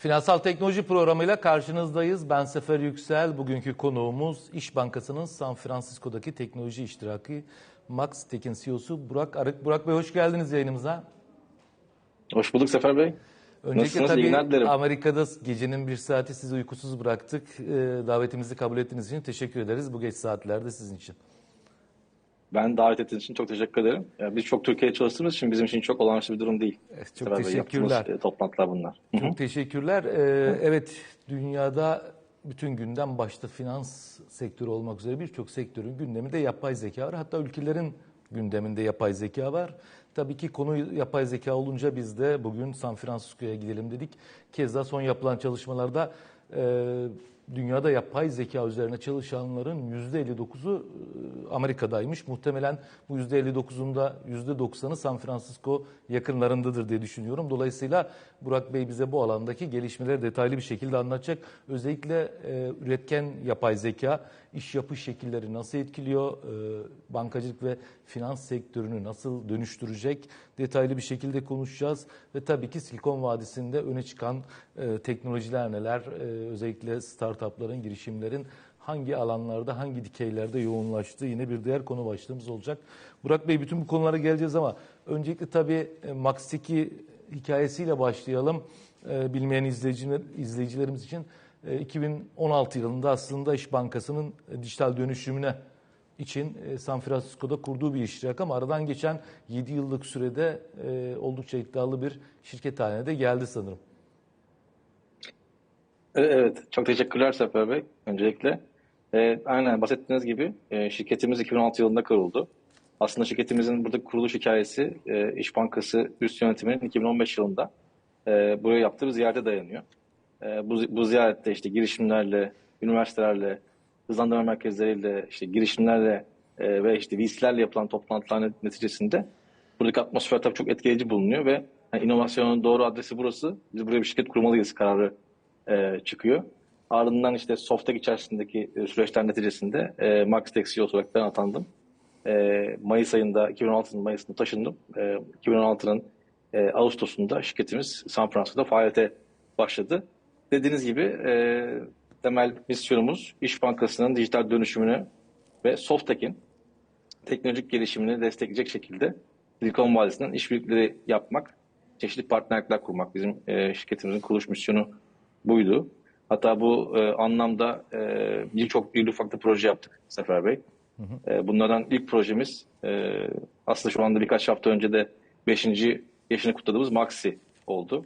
Finansal Teknoloji programıyla karşınızdayız. Ben Sefer Yüksel. Bugünkü konuğumuz İş Bankası'nın San Francisco'daki teknoloji iştiraki Max Tekin CEO'su Burak Arık. Burak Bey hoş geldiniz yayınımıza. Hoş bulduk Sefer Bey. Öncelikle Nasılsınız? Tabii. Amerika'da gecenin bir saati sizi uykusuz bıraktık. Ee, Davetimizi kabul ettiğiniz için teşekkür ederiz. Bu geç saatlerde sizin için. Ben davet ettiğiniz için çok teşekkür ederim. Biz çok Türkiye'de çalıştığımız için bizim için çok olağanüstü bir durum değil. Evet, çok Bey, teşekkürler. e, toplantılar bunlar. Çok teşekkürler. Ee, evet, dünyada bütün gündem başta finans sektörü olmak üzere birçok sektörün gündeminde yapay zeka var. Hatta ülkelerin gündeminde yapay zeka var. Tabii ki konu yapay zeka olunca biz de bugün San Francisco'ya gidelim dedik. Keza son yapılan çalışmalarda e, dünyada yapay zeka üzerine çalışanların %59'u e, Amerika'daymış. Muhtemelen bu %59'unda %90'ı San Francisco yakınlarındadır diye düşünüyorum. Dolayısıyla Burak Bey bize bu alandaki gelişmeleri detaylı bir şekilde anlatacak. Özellikle e, üretken yapay zeka iş yapış şekilleri nasıl etkiliyor, e, bankacılık ve finans sektörünü nasıl dönüştürecek detaylı bir şekilde konuşacağız. Ve tabii ki Silikon Vadisi'nde öne çıkan e, teknolojiler neler, e, özellikle startupların, girişimlerin hangi alanlarda, hangi dikeylerde yoğunlaştığı yine bir diğer konu başlığımız olacak. Burak Bey bütün bu konulara geleceğiz ama öncelikle tabii e, Max'teki hikayesiyle başlayalım. Bilmeyen izleyiciler, izleyicilerimiz için 2016 yılında aslında İş Bankası'nın e, dijital dönüşümüne için e, San Francisco'da kurduğu bir iştirak ama aradan geçen 7 yıllık sürede e, oldukça iddialı bir şirket haline de geldi sanırım. E, Evet, çok teşekkürler Sefer Bey öncelikle. E, aynen bahsettiğiniz gibi e, şirketimiz 2016 yılında kuruldu. Aslında şirketimizin burada kuruluş hikayesi e, İş Bankası üst yönetiminin 2015 yılında e, buraya yaptığı bir ziyarete dayanıyor. E, bu, bu ziyarette işte girişimlerle, üniversitelerle, hızlandırma merkezleriyle, işte girişimlerle e, ve işte VC'lerle yapılan toplantılar neticesinde buradaki atmosfer tabii çok etkileyici bulunuyor ve yani inovasyonun doğru adresi burası. Biz buraya bir şirket kurmalıyız kararı e, çıkıyor. Ardından işte Softek içerisindeki e, süreçler neticesinde e, Maxtek CEO olarak ben atandım. E, Mayıs ayında, 2016'nın Mayıs'ında taşındım. E, 2016'nın e, Ağustos'unda şirketimiz San Francisco'da faaliyete başladı. Dediğiniz gibi e, temel misyonumuz İş Bankası'nın dijital dönüşümünü ve Softek'in teknolojik gelişimini destekleyecek şekilde Silikon Vadisi'nden işbirlikleri yapmak, çeşitli partnerlikler kurmak. Bizim e, şirketimizin kuruluş misyonu buydu. Hatta bu e, anlamda e, birçok bir ufak da proje yaptık Sefer Bey. E, bunlardan ilk projemiz e, aslında şu anda birkaç hafta önce de 5. yaşını kutladığımız Maxi oldu.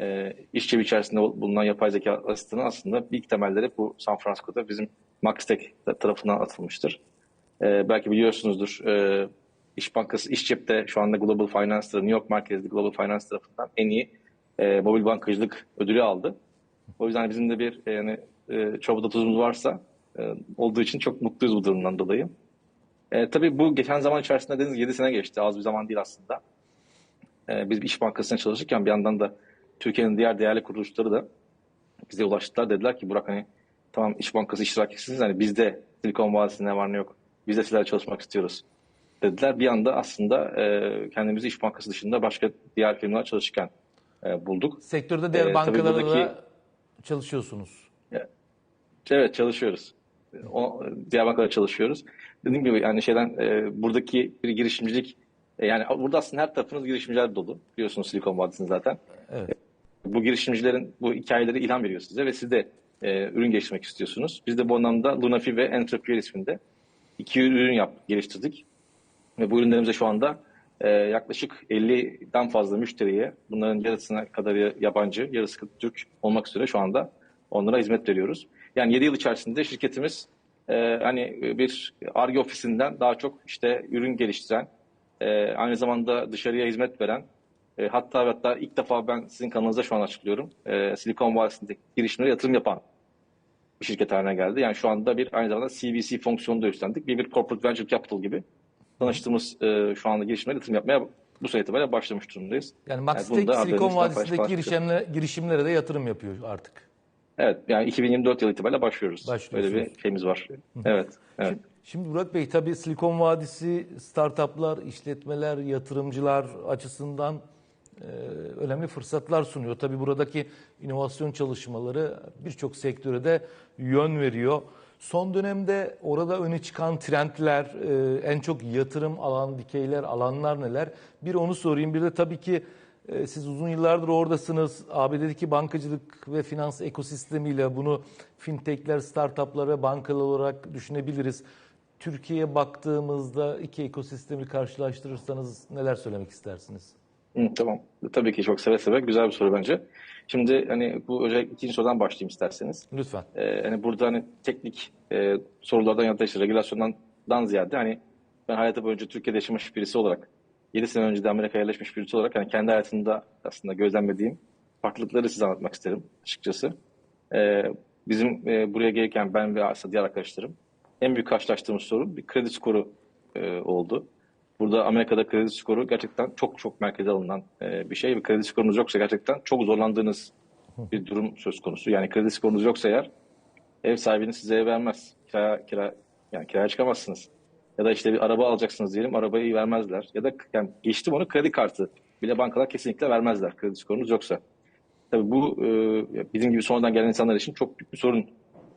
E, işçevi içerisinde bulunan yapay zeka asistanı aslında ilk temelleri bu San Francisco'da bizim Maxtek tarafından atılmıştır. E, belki biliyorsunuzdur e, İş Bankası İşcep'te şu anda Global Finance'da New York merkezli Global Finance tarafından en iyi e, mobil bankacılık ödülü aldı. O yüzden bizim de bir e, yani e, çorba tuzumuz varsa e, olduğu için çok mutluyuz bu durumdan dolayı. E, tabii bu geçen zaman içerisinde dediğiniz 7 sene geçti. Az bir zaman değil aslında. E, biz bir İş Bankası'na çalışırken bir yandan da Türkiye'nin diğer değerli kuruluşları da bize ulaştılar. Dediler ki Burak hani tamam İş Bankası iştirakçısınız hani biz de Silikon Vadisi ne var ne yok biz de sizlerle çalışmak istiyoruz dediler. Bir anda aslında e, kendimizi İş Bankası dışında başka diğer firmalar çalışırken e, bulduk. Sektörde diğer Ee, tabii bankalarla buradaki- da çalışıyorsunuz. Evet çalışıyoruz. O, diğer bankalarda çalışıyoruz. Dediğim gibi yani şeyden e, buradaki bir girişimcilik e, yani burada aslında her tarafınız girişimciler dolu. Biliyorsunuz Silikon Vadisi'ni zaten. Evet. Bu girişimcilerin bu hikayeleri ilham veriyor size ve siz de e, ürün geliştirmek istiyorsunuz. Biz de bu anlamda Lunafi ve Entrepreneur isminde iki ürün yap, geliştirdik. Ve bu ürünlerimize şu anda e, yaklaşık 50'den fazla müşteriye, bunların yarısına kadar yabancı, yarısı Türk olmak üzere şu anda onlara hizmet veriyoruz. Yani 7 yıl içerisinde şirketimiz e, hani bir ARGE ofisinden daha çok işte ürün geliştiren, e, aynı zamanda dışarıya hizmet veren, e, hatta hatta ilk defa ben sizin kanalınızda şu an açıklıyorum, e, Silikon Vadisi'ndeki girişimlere yatırım yapan bir şirket haline geldi. Yani şu anda bir aynı zamanda CVC fonksiyonu da üstlendik. Bir, bir Corporate Venture Capital gibi tanıştığımız e, şu anda girişimlere yatırım yapmaya bu sene itibariyle başlamış durumdayız. Yani Maxtek da Silikon Vadisi'ndeki girişimlere, girişimlere de yatırım yapıyor artık. Evet yani 2024 yılı itibariyle başlıyoruz. Böyle bir şeyimiz var. Evet. evet. Şimdi Burak Bey tabii Silikon Vadisi startuplar, işletmeler, yatırımcılar açısından önemli fırsatlar sunuyor. Tabii buradaki inovasyon çalışmaları birçok sektöre de yön veriyor. Son dönemde orada öne çıkan trendler, e, en çok yatırım alan dikeyler, alanlar neler? Bir onu sorayım. Bir de tabii ki e, siz uzun yıllardır oradasınız. ABD'deki bankacılık ve finans ekosistemiyle bunu fintechler, startuplar ve bankalar olarak düşünebiliriz. Türkiye'ye baktığımızda iki ekosistemi karşılaştırırsanız neler söylemek istersiniz? Hı, tamam. Tabii ki çok seve seve. Güzel bir soru bence. Şimdi hani bu özellikle ikinci sorudan başlayayım isterseniz. Lütfen. Ee, hani burada hani teknik e, sorulardan ya da işte regülasyondan ziyade hani ben hayatı boyunca Türkiye'de yaşamış birisi olarak 7 sene önce de Amerika'ya yerleşmiş birisi olarak hani kendi hayatımda aslında gözlemlediğim farklılıkları size anlatmak isterim açıkçası. Ee, bizim e, buraya gelirken ben ve aslında diğer arkadaşlarım en büyük karşılaştığımız sorun bir kredi skoru e, oldu. Burada Amerika'da kredi skoru gerçekten çok çok merkeze alınan e, bir şey ve kredi skorunuz yoksa gerçekten çok zorlandığınız bir durum söz konusu. Yani kredi skorunuz yoksa eğer ev sahibiniz size ev vermez. Kira, kira, yani kiraya çıkamazsınız. Ya da işte bir araba alacaksınız diyelim arabayı vermezler. Ya da yani geçtim onu kredi kartı bile bankalar kesinlikle vermezler kredi skorunuz yoksa. Tabii bu e, bizim gibi sonradan gelen insanlar için çok büyük bir sorun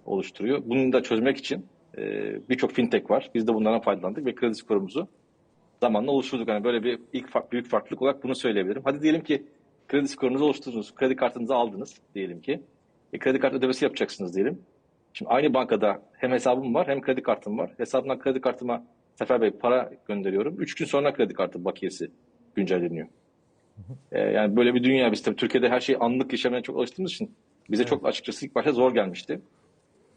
oluşturuyor. Bunu da çözmek için e, birçok fintech var. Biz de bunlardan faydalandık ve kredi skorumuzu zamanla oluşturduk. Yani böyle bir ilk fark, büyük farklılık olarak bunu söyleyebilirim. Hadi diyelim ki kredi skorunuzu oluşturdunuz, kredi kartınızı aldınız diyelim ki. E, kredi kart ödemesi yapacaksınız diyelim. Şimdi aynı bankada hem hesabım var hem kredi kartım var. Hesabımdan kredi kartıma Sefer Bey para gönderiyorum. Üç gün sonra kredi kartı bakiyesi güncelleniyor. E, yani böyle bir dünya biz tabii Türkiye'de her şeyi anlık yaşamaya çok alıştığımız için bize çok açıkçası ilk başta zor gelmişti.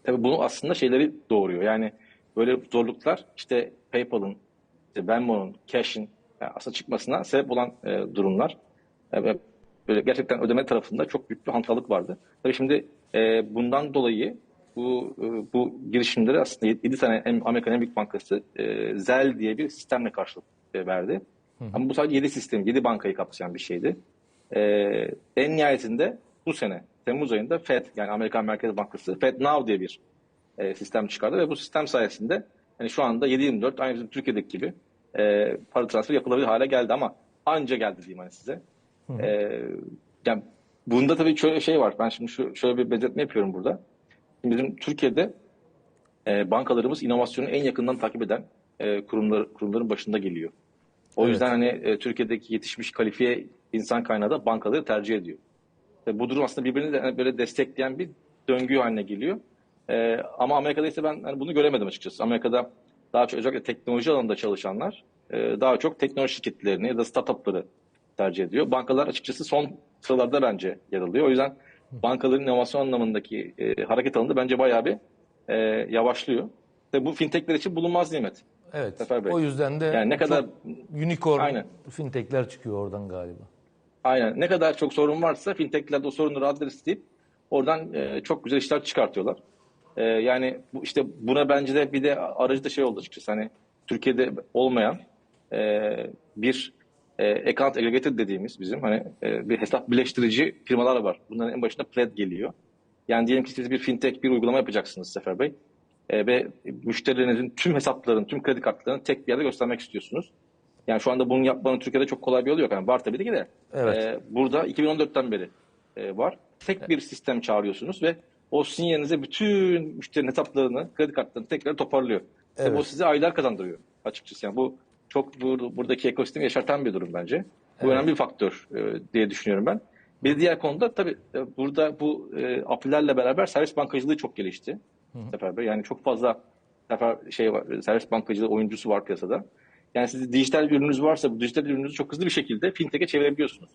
Tabii bunu aslında şeyleri doğuruyor. Yani böyle zorluklar işte PayPal'ın, işte Venmo'nun, Cash'in yani aslında çıkmasına sebep olan e, durumlar. E, ve böyle gerçekten ödeme tarafında çok büyük bir hantallık vardı. Tabii şimdi e, bundan dolayı bu e, bu girişimleri aslında 7 tane Amerikan büyük bankası e, Zelle diye bir sistemle karşılık e, verdi. Hı. Ama bu sadece 7 sistem, 7 bankayı kapsayan bir şeydi. E, en nihayetinde bu sene Temmuz ayında Fed yani Amerikan Merkez Bankası Fed Now diye bir e, sistem çıkardı ve bu sistem sayesinde yani şu anda 7-24 aynı bizim Türkiye'deki gibi e, para transferi yapılabilir hale geldi ama anca geldi diyeyim hani size. E, yani bunda tabii şöyle şey var. Ben şimdi şu, şöyle bir benzetme yapıyorum burada. Şimdi bizim Türkiye'de e, bankalarımız inovasyonu en yakından takip eden e, kurumlar kurumların başında geliyor. O evet. yüzden hani e, Türkiye'deki yetişmiş kalifiye insan kaynağı da bankaları tercih ediyor. E, bu durum aslında birbirini de böyle destekleyen bir döngü haline geliyor. E, ama Amerika'da ise ben hani bunu göremedim açıkçası. Amerika'da daha çok özellikle teknoloji alanında çalışanlar e, daha çok teknoloji şirketlerini ya da startupları tercih ediyor. Bankalar açıkçası son sıralarda bence yer alıyor. O yüzden bankaların inovasyon anlamındaki e, hareket alanında bence bayağı bir e, yavaşlıyor. Ve bu fintechler için bulunmaz nimet. Evet. Sefer Bey. O yüzden de yani ne kadar unicorn aynen. fintechler çıkıyor oradan galiba. Aynen. Ne kadar çok sorun varsa fintechler de o sorunları adresleyip oradan e, çok güzel işler çıkartıyorlar. E, yani bu, işte buna bence de bir de aracı da şey oldu açıkçası. Hani Türkiye'de olmayan e, bir e, account aggregator dediğimiz bizim hani e, bir hesap birleştirici firmalar var. Bunların en başında Plaid geliyor. Yani diyelim ki siz bir fintech bir uygulama yapacaksınız Sefer Bey. E, ve müşterilerinizin tüm hesaplarını, tüm kredi kartlarını tek bir yerde göstermek istiyorsunuz. Yani şu anda bunu yapmanın Türkiye'de çok kolay bir yolu yok. Yani var tabii ki de. Evet. E, burada 2014'ten beri e, var. Tek bir sistem çağırıyorsunuz ve o sinyalinize bütün müşterinin hesaplarını, kredi kartlarını tekrar toparlıyor. Evet. O size aylar kazandırıyor açıkçası. Yani bu çok bu, buradaki ekosistemi yaşartan bir durum bence. Bu evet. önemli bir faktör e, diye düşünüyorum ben. Bir diğer konuda tabii e, burada bu e, API'lerle beraber servis bankacılığı çok gelişti. Hı Sefer. Yani çok fazla sefer şey var, servis bankacılığı oyuncusu var piyasada. Yani siz dijital bir ürününüz varsa bu dijital ürününüzü çok hızlı bir şekilde fintech'e çevirebiliyorsunuz.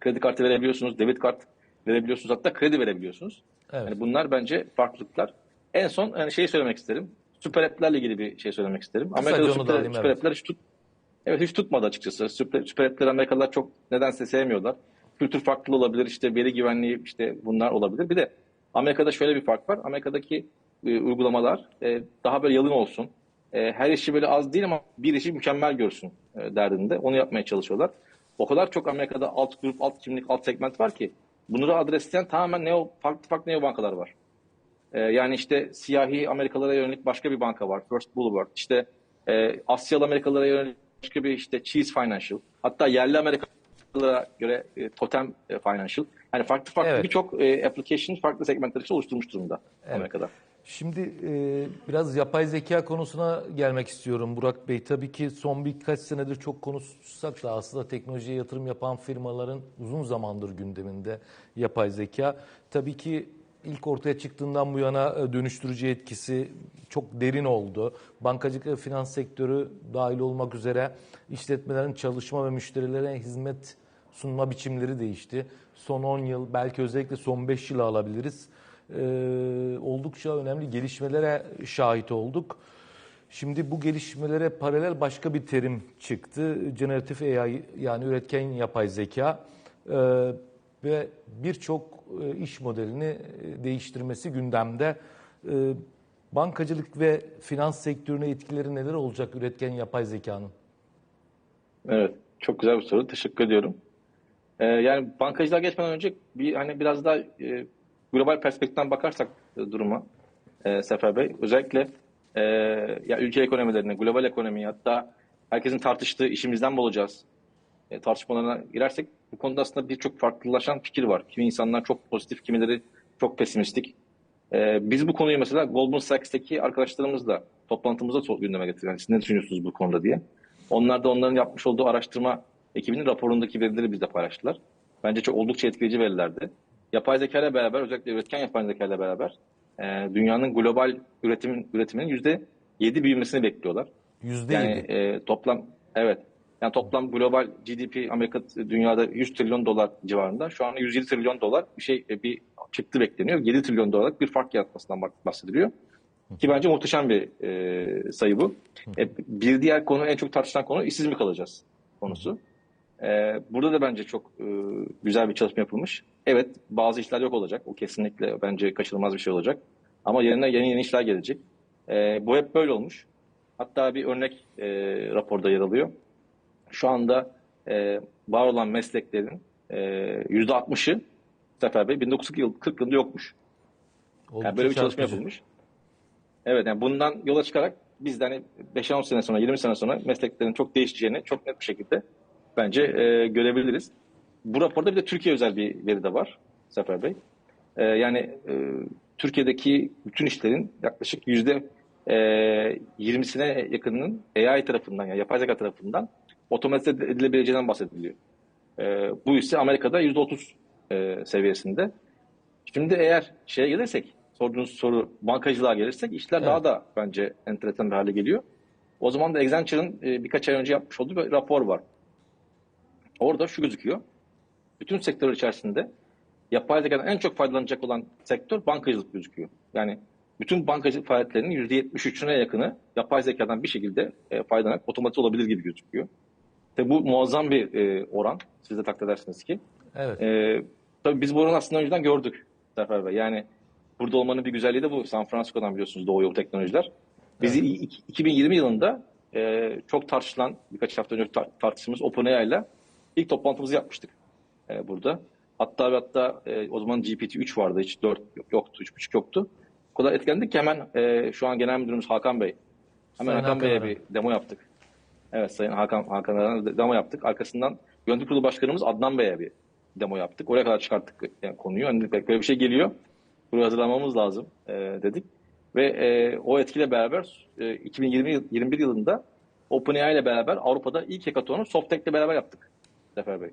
Kredi kartı verebiliyorsunuz, debit kart verebiliyorsunuz, hatta kredi verebiliyorsunuz. Evet. Yani bunlar bence farklılıklar. En son yani şey söylemek isterim. Süper app'lerle ilgili bir şey söylemek isterim. Amerika'da süper, alayım, süper evet. app'ler hiç, tut, evet, hiç tutmadı açıkçası. Süper, süper app'leri Amerikalılar çok nedense sevmiyorlar. Kültür farklı olabilir, işte veri güvenliği işte bunlar olabilir. Bir de Amerika'da şöyle bir fark var. Amerika'daki e, uygulamalar e, daha böyle yalın olsun. E, her işi böyle az değil ama bir işi mükemmel görsün e, derdinde. Onu yapmaya çalışıyorlar. O kadar çok Amerika'da alt grup, alt kimlik, alt segment var ki bunları adresleyen tamamen neo, farklı farklı neo bankalar var. E, yani işte siyahi Amerikalılara yönelik başka bir banka var. First Boulevard. İşte e, Asyalı Amerikalılara yönelik başka bir işte Cheese Financial. Hatta yerli Amerikalılara bankalara göre e, Totem e, Financial. Yani farklı farklı Evet. birçok e, application farklı segmentler için oluşturmuş durumda Amerika'da. Şimdi e, biraz yapay zeka konusuna gelmek istiyorum Burak Bey. Tabii ki son birkaç senedir çok konuşsak da aslında teknolojiye yatırım yapan firmaların uzun zamandır gündeminde yapay zeka. Tabii ki ilk ortaya çıktığından bu yana e, dönüştürücü etkisi çok derin oldu. Bankacılık ve finans sektörü dahil olmak üzere işletmelerin çalışma ve müşterilere hizmet sunma biçimleri değişti. Son 10 yıl belki özellikle son 5 yılı alabiliriz. Ee, oldukça önemli gelişmelere şahit olduk. Şimdi bu gelişmelere paralel başka bir terim çıktı. Generatif AI yani üretken yapay zeka Ee, ve birçok e, iş modelini e, değiştirmesi gündemde. Ee, bankacılık ve finans sektörüne etkileri neler olacak üretken yapay zekanın? Evet, çok güzel bir soru. Teşekkür ediyorum. Ee, yani bankacılığa geçmeden önce bir hani biraz daha e, global perspektiften bakarsak e, duruma e, Sefer Bey, özellikle e, ya ülke ekonomilerine, global ekonomiye hatta herkesin tartıştığı işimizden mi olacağız e, tartışmalarına girersek bu konuda aslında birçok farklılaşan fikir var. Kimi insanlar çok pozitif, kimileri çok pesimistik. E, biz bu konuyu mesela Goldman Sachs'teki arkadaşlarımızla toplantımızda gündeme getirdik. Yani siz ne düşünüyorsunuz bu konuda diye. Onlar da onların yapmış olduğu araştırma ekibinin raporundaki verileri bizle paylaştılar. Bence çok oldukça etkileyici verilerdi. Yapay zeka ile beraber, özellikle üretken yapay zeka ile beraber e, dünyanın global üretimin üretiminin yüzde yedi büyümesini bekliyorlar. Yüzde Yani e, toplam evet. Yani toplam global GDP Amerika dünyada 100 trilyon dolar civarında. Şu anda 107 trilyon dolar bir şey e, bir çıktı bekleniyor. 7 trilyon dolarlık bir fark yaratmasından bah- bahsediliyor. Ki bence muhteşem bir e, sayı bu. E, bir diğer konu en çok tartışılan konu işsiz mi kalacağız konusu. E, burada da bence çok e, güzel bir çalışma yapılmış. Evet bazı işler yok olacak. O kesinlikle bence kaçınılmaz bir şey olacak. Ama yerine yeni yeni işler gelecek. E, bu hep böyle olmuş. Hatta bir örnek e, raporda yer alıyor. Şu anda e, var olan mesleklerin e, %60'ı Sefer Bey 1940 yıl, 40 yılında yokmuş. Oldukça Yani böyle bir çalışma çarpıcı. yapılmış. Evet yani bundan yola çıkarak biz de hani 5-10 sene sonra 20 sene sonra mesleklerin çok değişeceğini çok net bir şekilde bence e, görebiliriz. Bu raporda bir de Türkiye özel bir veri de var Sefer Bey. E, yani e, Türkiye'deki bütün işlerin yaklaşık yüzde e, 20'sine yakınının AI tarafından yani yapay zeka tarafından otomatize edilebileceğinden bahsediliyor. E, bu ise Amerika'da yüzde 30 e, seviyesinde. Şimdi eğer şeye gelirsek, sorduğunuz soru bankacılığa gelirsek işler Evet. daha da bence enteresan bir hale geliyor. O zaman da Accenture'ın e, birkaç ay önce yapmış olduğu bir rapor var. Orada şu gözüküyor. Bütün sektör içerisinde yapay zekadan en çok faydalanacak olan sektör bankacılık gözüküyor. Yani bütün bankacılık faaliyetlerinin %73'üne yakını yapay zekadan bir şekilde e, faydalanarak otomatize olabilir gibi gözüküyor. Ve bu muazzam bir e, oran. Siz de takdir edersiniz ki. Evet. Ee, tabii biz bu oranı aslında önceden gördük Zafer Bey. Yani burada olmanın bir güzelliği de bu. San Francisco'dan biliyorsunuz doğuyor bu teknolojiler. Biz i- i- 2020 yılında e, çok tartışılan, birkaç hafta önce tar- tartıştığımız OpenAI ile ilk toplantımızı yapmıştık e, burada. Hatta hatta e, o zaman GPT-3 vardı. Hiç 4 yok- yoktu, 3.5 yoktu. O kadar etkilendik ki hemen e, şu an genel müdürümüz Hakan Bey. Hemen Sayın Hakan Hakan Bey'e bir demo yaptık. Evet Sayın Hakan Hakan Aran'a demo yaptık. Arkasından yönetim kurulu başkanımız Adnan Bey'e bir demo yaptık. Oraya kadar çıkarttık yani konuyu. Hani böyle bir şey geliyor. Buraya hazırlamamız lazım e, dedik. Ve e, o etkiyle beraber e, 2020 yıl- 21 yılında OpenAI ile beraber Avrupa'da ilk hackathonu Softtek ile beraber yaptık. Zafer Bey.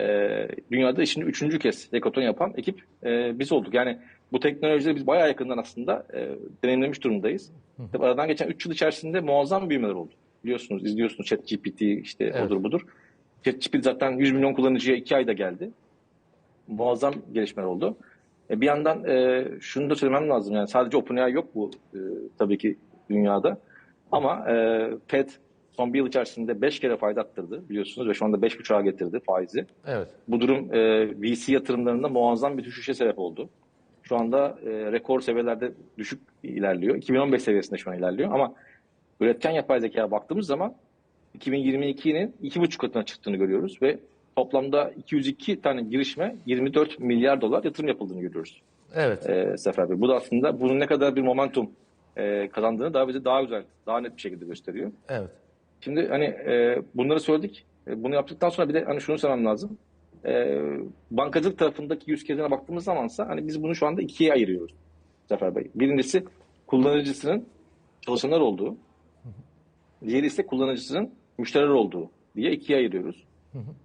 E, dünyada şimdi üçüncü kez hackathon yapan ekip e, biz olduk. Yani bu teknolojileri biz bayağı yakından aslında e, deneyimlemiş durumdayız. Tabii aradan geçen 3 yıl içerisinde muazzam büyümeler oldu. Biliyorsunuz, izliyorsunuz ChatGPT işte Evet. odur budur. ChatGPT zaten 100 milyon kullanıcıya 2 ayda geldi. Muazzam gelişmeler oldu. E, bir yandan e, şunu da söylemem lazım. Yani sadece OpenAI yok bu e, tabii ki dünyada. Ama e, Fed son bir yıl içerisinde 5 kere faiz arttırdı biliyorsunuz ve şu anda 5,5'a getirdi faizi. Evet. Bu durum e, VC yatırımlarında muazzam bir düşüşe sebep oldu. Şu anda e, rekor seviyelerde düşük ilerliyor. 2015 seviyesinde şu an ilerliyor ama üretken yapay zekaya baktığımız zaman 2022'nin 2,5 katına çıktığını görüyoruz ve toplamda 202 tane girişime 24 milyar dolar yatırım yapıldığını görüyoruz Evet. e, Sefer Bey. Bu da aslında bunun ne kadar bir momentum e, kazandığını daha bize daha güzel, daha net bir şekilde gösteriyor. Evet. Şimdi hani e, bunları söyledik. E, bunu yaptıktan sonra bir de hani şunu söylemem lazım. E, bankacılık tarafındaki yüz kezine baktığımız zamansa hani biz bunu şu anda ikiye ayırıyoruz Zafer Bey. Birincisi kullanıcısının çalışanlar olduğu, diğeri ise kullanıcısının müşteriler olduğu diye ikiye ayırıyoruz.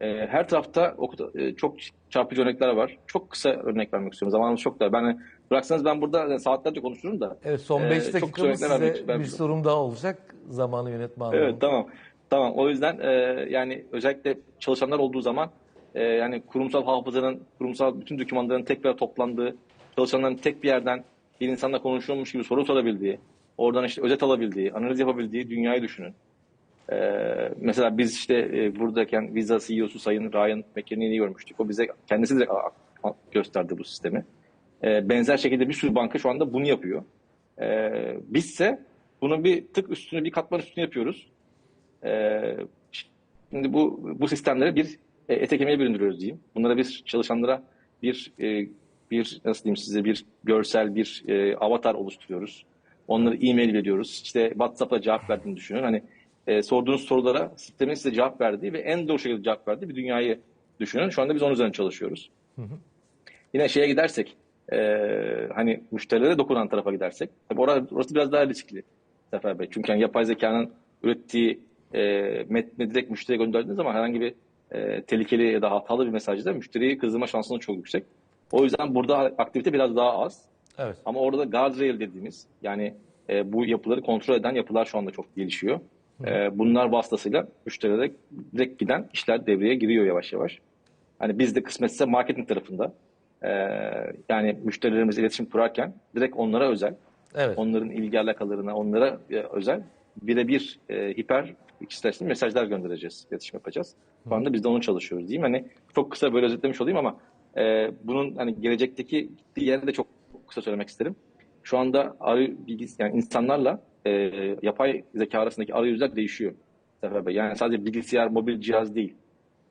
E, her tarafta e, çok çarpıcı örnekler var. Çok kısa örnek vermek istiyorum. Zamanımız çok da. Ben bıraksanız ben burada saatlerce konuşurum da. Evet son Ee, 5 çok dakikamız vermek- size vermek bir sorum daha olacak. Zamanı yönetme anlamında. Evet tamam. Tamam. O yüzden e, yani özellikle çalışanlar olduğu zaman e, yani kurumsal hafızanın, kurumsal bütün dokümanların tekrar toplandığı, çalışanların tek bir yerden bir insanla konuşuyormuş gibi soru sorabildiği, oradan işte özet alabildiği, analiz yapabildiği dünyayı düşünün. E, mesela biz işte e, buradayken Visa CEO'su Sayın Ryan McKinney'i görmüştük. O bize kendisi a- gösterdi bu sistemi. E, benzer şekilde bir sürü banka şu anda bunu yapıyor. E, bizse bunun bir tık üstünü, bir katman üstünü yapıyoruz. Ee, şimdi bu bu sistemlere bir e, ete kemiğe büründürüyoruz diyeyim. Bunlara bir çalışanlara bir e, bir nasıl diyeyim size bir görsel bir e, avatar oluşturuyoruz. Onları e-mail veriyoruz. İşte WhatsApp'a cevap verdiğini düşünün. Hani e, sorduğunuz sorulara sistemin size cevap verdiği ve en doğru şekilde cevap verdiği bir dünyayı düşünün. Şu anda biz onun üzerine çalışıyoruz. Yine şeye gidersek e, hani müşterilere dokunan tarafa gidersek tabii orası, orası biraz daha riskli Zafer Bey. Çünkü hani yapay zekanın ürettiği e, metni direkt müşteriye gönderdiğiniz zaman herhangi bir e, tehlikeli ya da hatalı bir mesajda müşteriyi kızdırma şansınız çok yüksek. O yüzden burada aktivite biraz daha az. Evet. Ama orada guardrail dediğimiz yani e, bu yapıları kontrol eden yapılar şu anda çok gelişiyor. E, bunlar vasıtasıyla müşterilere direkt giden işler devreye giriyor yavaş yavaş. Hani biz de kısmetse marketing tarafında e, yani müşterilerimizle iletişim kurarken direkt onlara özel, Evet. onların ilgi alakalarına onlara e, özel birebir e, hiper kişiselleştirilmiş mesajlar göndereceğiz, iletişim yapacağız. Şu anda biz de onu çalışıyoruz diyeyim. Hani çok kısa böyle özetlemiş olayım ama e, bunun hani gelecekteki gittiği yeri de çok kısa söylemek isterim. Şu anda arı bilgis yani insanlarla e, yapay zeka arasındaki arayüzler değişiyor. Sefer Bey. Yani sadece bilgisayar, mobil cihaz değil.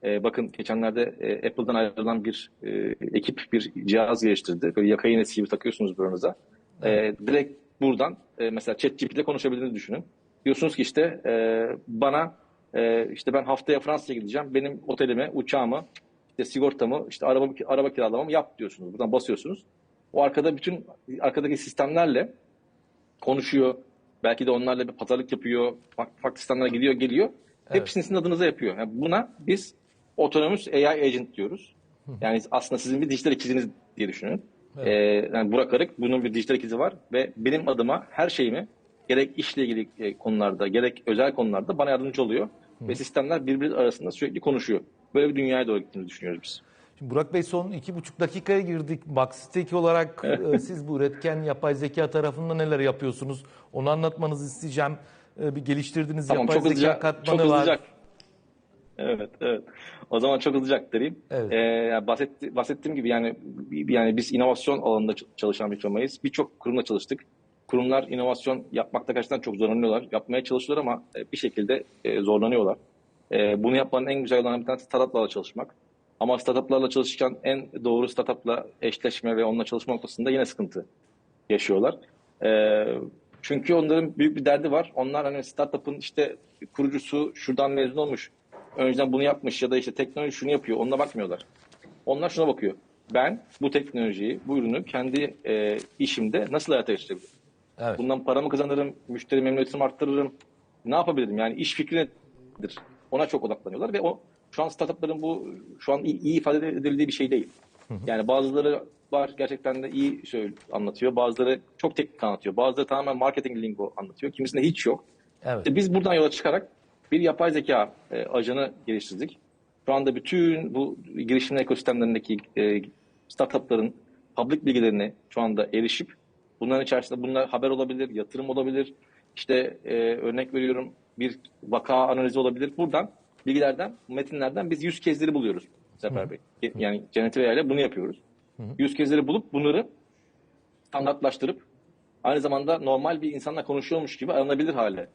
E, bakın geçenlerde e, Apple'dan ayrılan bir e, ekip bir cihaz geliştirdi. Böyle yaka iğnesi gibi takıyorsunuz buranıza. E, direkt buradan e, mesela ChatGPT ile konuşabildiğinizi düşünün. Diyorsunuz ki işte e, bana e, işte ben haftaya Fransa'ya gideceğim. Benim otelimi, uçağımı, işte sigortamı, işte araba araba kiralamamı yap diyorsunuz. Buradan basıyorsunuz. O arkada bütün arkadaki sistemlerle konuşuyor. Belki de onlarla bir pazarlık yapıyor. Farklı, sistemlere gidiyor, geliyor. Hepsini sizin adınıza yapıyor. Yani buna biz otonomous AI agent diyoruz. Yani aslında sizin bir dijital ikiziniz diye düşünün. Ee, yani Burak Arık bunun bir dijital ikizi var ve benim adıma her şeyimi gerek işle ilgili e, konularda gerek özel konularda bana yardımcı oluyor. Ve sistemler birbiri arasında sürekli konuşuyor. Böyle bir dünyaya doğru gittiğimizi düşünüyoruz biz. Şimdi Burak Bey son iki buçuk dakikaya girdik. Maxtech olarak e, siz bu üretken yapay zeka tarafında neler yapıyorsunuz? Onu anlatmanızı isteyeceğim. E, bir geliştirdiğiniz Tamam yapay çok zeka hızlıca, katmanı çok var. hızlıca. Evet, evet. O zaman çok hızlıca aktarayım. Evet. Ee, bahsetti, bahsettiğim gibi yani yani biz inovasyon alanında çalışan bir firmayız. Birçok kurumla çalıştık. Kurumlar inovasyon yapmakta gerçekten çok zorlanıyorlar. Yapmaya çalışıyorlar ama e, bir şekilde e, zorlanıyorlar. E, bunu yapmanın en güzel yollarından bir tanesi startuplarla çalışmak. Ama startuplarla çalışırken en doğru startupla eşleşme ve onunla çalışma noktasında yine sıkıntı yaşıyorlar. Çünkü onların büyük bir derdi var. Onlar hani startup'ın işte kurucusu şuradan mezun olmuş, önceden bunu yapmış ya da işte teknoloji şunu yapıyor. Onunla bakmıyorlar. Onlar şuna bakıyor. Ben bu teknolojiyi, bu ürünü kendi e, işimde nasıl hayata geçirebilirim? Evet. Bundan paramı kazanırım, müşteri memnuniyetimi arttırırım. Ne yapabilirim? Yani iş fikri nedir? Ona çok odaklanıyorlar ve o şu an startupların bu şu an iyi, iyi ifade edildiği bir şey değil. Yani bazıları var gerçekten de iyi söyle, anlatıyor. Bazıları çok teknik anlatıyor. Bazıları tamamen marketing lingo anlatıyor. Kimisinde hiç yok. Evet. İşte biz buradan yola çıkarak bir yapay zeka e, ajanı geliştirdik. Şu anda bütün bu girişim ekosistemlerindeki e, startupların public bilgilerini şu anda erişip bunların içerisinde bunlar haber olabilir, yatırım olabilir. İşte e, örnek veriyorum bir vaka analizi olabilir. Buradan bilgilerden, metinlerden biz yüz kezleri buluyoruz Zafer Bey. Yani AI ile bunu yapıyoruz. Yüz kezleri bulup bunları standartlaştırıp aynı zamanda normal bir insanla konuşuyormuş gibi aranabilir hale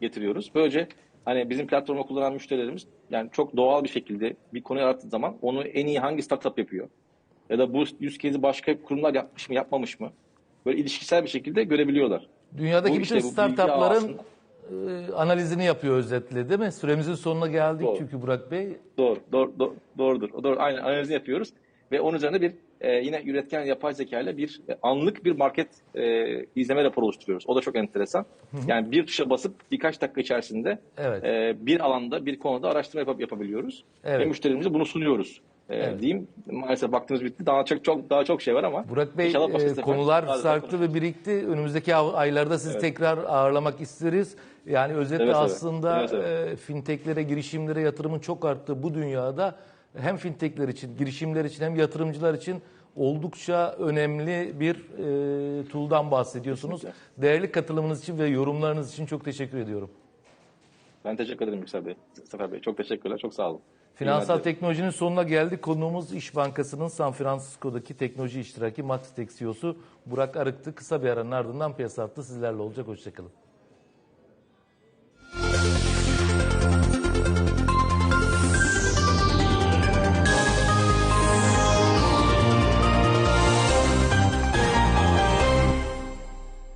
getiriyoruz. Böylece hani bizim platformu kullanan müşterilerimiz yani çok doğal bir şekilde bir konu yarattığı zaman onu en iyi hangi startup yapıyor? Ya da bu yüz kezi başka kurumlar yapmış mı yapmamış mı? Böyle ilişkisel bir şekilde görebiliyorlar. Dünyadaki Bu bütün işte startupların e, analizini yapıyor özetle değil mi? Süremizin sonuna geldik Doğru. çünkü Burak Bey. Doğru, doğru, doğru doğrudur. O doğru. Aynen analizini yapıyoruz ve onun üzerine bir e, yine üretken yapay zeka ile bir e, anlık bir market e, izleme raporu oluşturuyoruz. O da çok enteresan. Yani bir tuşa basıp birkaç dakika içerisinde Evet. e, bir alanda, bir konuda araştırma yapab- yapabiliyoruz Evet. ve müşterimize bunu sunuyoruz. E, Evet. Diyeyim. Maalesef vaktimiz bitti. Daha çok çok daha çok şey var ama Burak Bey e, konular sarktı ve birikti. Önümüzdeki ay- aylarda sizi Evet. tekrar ağırlamak isteriz. Yani özetle Evet, aslında Evet, evet. e, fintechlere, girişimlere yatırımın çok arttığı bu dünyada hem fintechler için, girişimler için hem yatırımcılar için oldukça önemli bir e, tool'dan bahsediyorsunuz. Kesinlikle. Değerli katılımınız için ve yorumlarınız için çok teşekkür ediyorum. Ben teşekkür ederim Yüksel Bey. Zafer Bey çok teşekkürler. Çok sağ olun. Finansal teknolojinin sonuna geldik. Konuğumuz İş Bankası'nın San Francisco'daki teknoloji iştiraki Maxtech CEO'su Burak Arık'tı. Kısa bir aranın ardından piyasa hattı sizlerle olacak. Hoşçakalın.